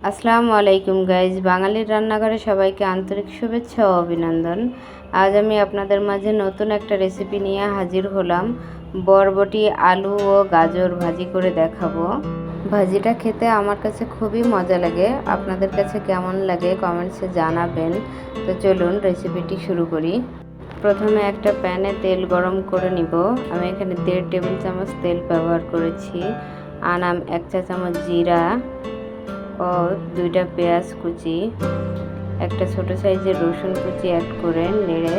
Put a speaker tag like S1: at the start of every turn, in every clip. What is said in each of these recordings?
S1: আসসালামু আলাইকুম গাইজ বাঙালির রান্নাঘরে সবাইকে আন্তরিক শুভেচ্ছা ও অভিনন্দন। আজ আমি আপনাদের মাঝে নতুন একটা রেসিপি নিয়ে হাজির হলাম। বরবটি, আলু ও গাজর ভাজি করে দেখাবো। ভাজিটা খেতে আমার কাছে খুবই মজা লাগে। আপনাদের কাছে কেমন লাগে কমেন্টসে জানাবেন। তো চলুন রেসিপিটি শুরু করি। প্রথমে একটা প্যানে তেল গরম করে নিব। আমি এখানে দেড় টেবিল চামচ তেল ব্যবহার করেছি। আনাম এক চা চামচ জিরা। ও দুইটা পেঁয়াজ কুচি, একটা ছোট সাইজের রসুন কুচি অ্যাড করে নেড়ে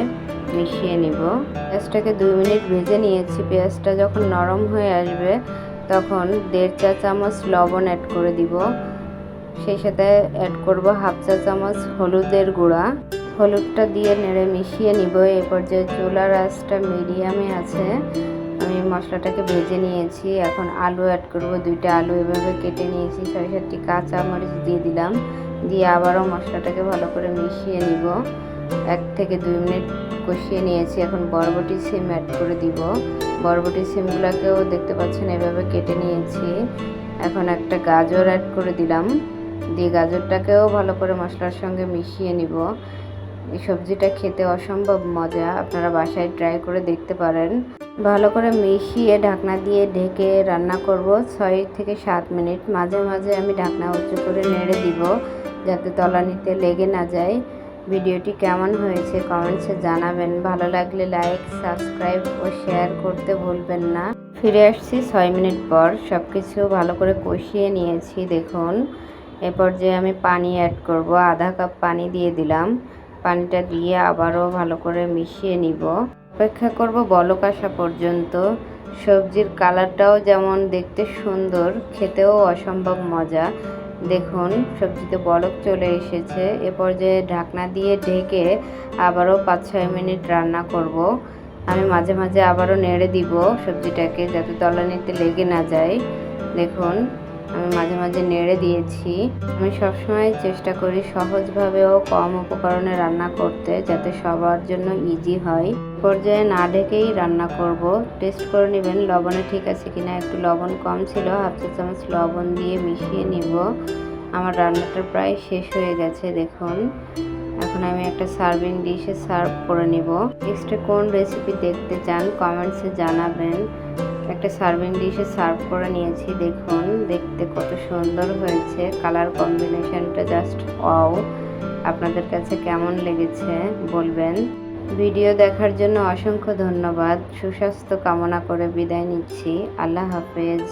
S1: মিশিয়ে নিব। পেঁয়াজটাকে দুই মিনিট ভেজে নিয়েছি। পেঁয়াজটা যখন নরম হয়ে আসবে, তখন দেড় চা চামচ লবণ অ্যাড করে দিব। সেই সাথে অ্যাড করব হাফ চা চামচ হলুদের গুঁড়া। হলুদটা দিয়ে নেড়ে মিশিয়ে নিব। এই পর্যায়ে চুলার আঁচটা মিডিয়ামে আছে। আমি মশলাটাকে ভেজে নিয়েছি। এখন আলু অ্যাড করব। দুইটা আলু এভাবে কেটে নিয়েছি। ছয় সাতটি কাঁচা মরিচ দিয়ে দিলাম। দিয়ে আবারও মশলাটাকে ভালো করে মিশিয়ে নিব। এক থেকে দুই মিনিট কষিয়ে নিয়েছি। এখন বরবটি সিম অ্যাড করে দিব। বরবটি সিমগুলোকেও দেখতে পাচ্ছেন, এভাবে কেটে নিয়েছি। এখন একটা গাজর অ্যাড করে দিলাম। দিয়ে গাজরটাকেও ভালো করে মশলার সঙ্গে মিশিয়ে নিব। এই সবজিটা খেতে অসম্ভব মজা। আপনারা বাসায় ট্রাই করে দেখতে পারেন। ভালো করে মিশিয়ে ঢাকনা দিয়ে ঢেকে রান্না করব। ছয় থেকে সাত মিনিট। মাঝে মাঝে আমি ঢাকনা উঁচু করে নেড়ে দিব যাতে তলানিতে লেগে না যায়। ভিডিওটি কেমন হয়েছে কমেন্টসে জানাবেন। ভালো লাগলে লাইক সাবস্ক্রাইব ও শেয়ার করতে ভুলবেন না। ফিরে আসছি ছয় মিনিট পর। সব কিছু ভালো করে কষিয়ে নিয়েছি, দেখুন। এ পর্যায়ে আমি পানি অ্যাড করব। আধা কাপ পানি দিয়ে দিলাম। পানিটা দিয়ে আবারও ভালো করে মিশিয়ে নিব। অপেক্ষা করব বলক আসা পর্যন্ত। সবজির কালারটাও যেমন দেখতে সুন্দর, খেতেও অসম্ভব মজা। দেখুন, সবজিতে বলক চলে এসেছে। এ পর্যায়ে ঢাকনা দিয়ে ঢেকে আবারও পাঁচ ছয় মিনিট রান্না করব। আমি মাঝে মাঝে আবারও নেড়ে দিব সবজিটাকে, যাতে তলানিতে লেগে না যায়। দেখুন আমি মাঝে মাঝে নেড়ে দিয়েছি। আমি সবসময় চেষ্টা করি সহজভাবেও কম উপকরণে রান্না করতে যাতে সবার জন্য ইজি হয়। পর্যায়ে না ঢেকেই রান্না করব। টেস্ট করে নেবেন লবণে ঠিক আছে কিনা। একটু লবণ কম ছিল, হাফ চা চামচ লবণ দিয়ে মিশিয়ে নিব। আমার রান্নাটা প্রায় শেষ হয়ে গেছে, দেখুন। এখন আমি একটা সার্ভিং ডিশে সার্ভ করে নিব। নেক্সটে কোন রেসিপি দেখতে চান কমেন্টসে জানাবেন। একটা সার্ভিং ডিশে সার্ভ করে নিয়েছি, দেখুন, দেখতে কত সুন্দর হয়েছে। কালার কম্বিনেশনটা জাস্ট ওয়াও আপনাদের কাছে কেমন লেগেছে বলবেন। ভিডিও দেখার জন্য অসংখ্য ধন্যবাদ। সুস্বাস্থ্য কামনা করে বিদায় নিচ্ছি। আল্লাহ হাফেজ।